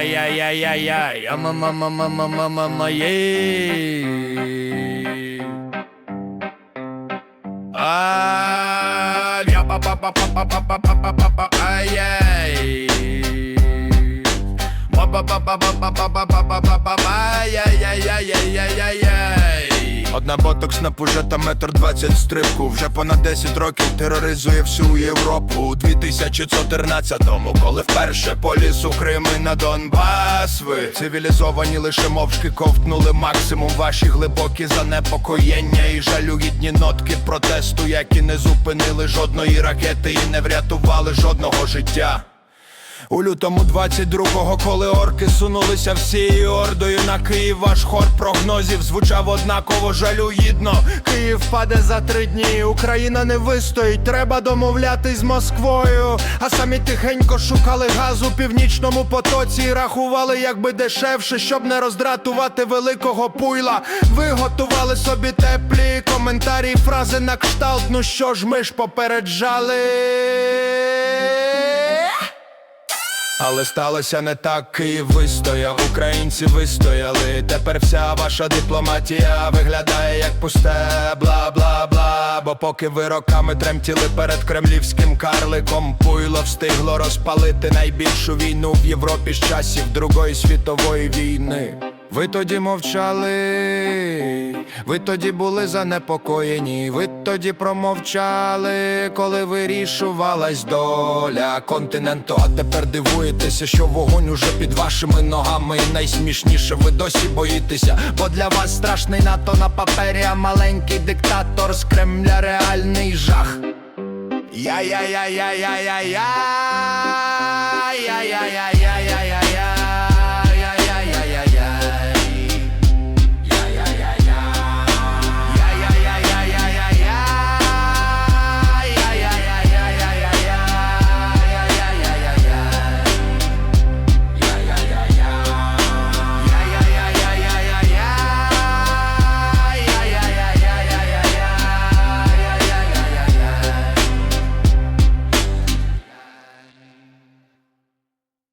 yeah, yeah, yeah, yeah, yeah, yeah, um, um, um, um, um, um, um, um, yeah. Ah, yeah, pa pa pa pa pa pa pa pa pa pa ah, yeah. Ba ba ba ba ba ba ba ba ba ba ba ba Одна ботоксна пужета метр двадцять стрибку. Вже понад 10 років тероризує всю Європу. У 2014-му, коли вперше поліз у Крим на Донбас Ви цивілізовані лише мовчки ковтнули максимум Ваші глибокі занепокоєння і жалюгідні нотки протесту Які не зупинили жодної ракети і не врятували жодного життя у лютому 22-го, коли орки сунулися всією ордою на Київ, ваш хор прогнозів звучав однаково жалюгідно. Київ паде за три дні, Україна не вистоїть, треба домовлятись з Москвою. А самі тихенько шукали газ у північному потоці і рахували, якби дешевше, щоб не роздратувати великого пуйла. Ви готували собі теплі коментарі, фрази на кшталт. Ну що ж, ми ж попереджали. Але сталося не так, Київ вистояв, українці вистояли. Тепер вся ваша дипломатія виглядає як пусте бла бла бла. Бо поки ви роками тремтіли перед кремлівським карликом, пуйло встигло розпалити найбільшу війну в Європі з часів Другої світової війни. Ви тоді мовчали, ви тоді були занепокоєні, ви тоді промовчали, коли вирішувалась доля континенту. А тепер дивуєтеся, що вогонь уже під вашими ногами. І найсмішніше ви досі боїтеся, бо для вас страшний НАТО на папері, а маленький диктатор з Кремля реальний жах. Я-я-я-я-я-я-я, я-я-я-я.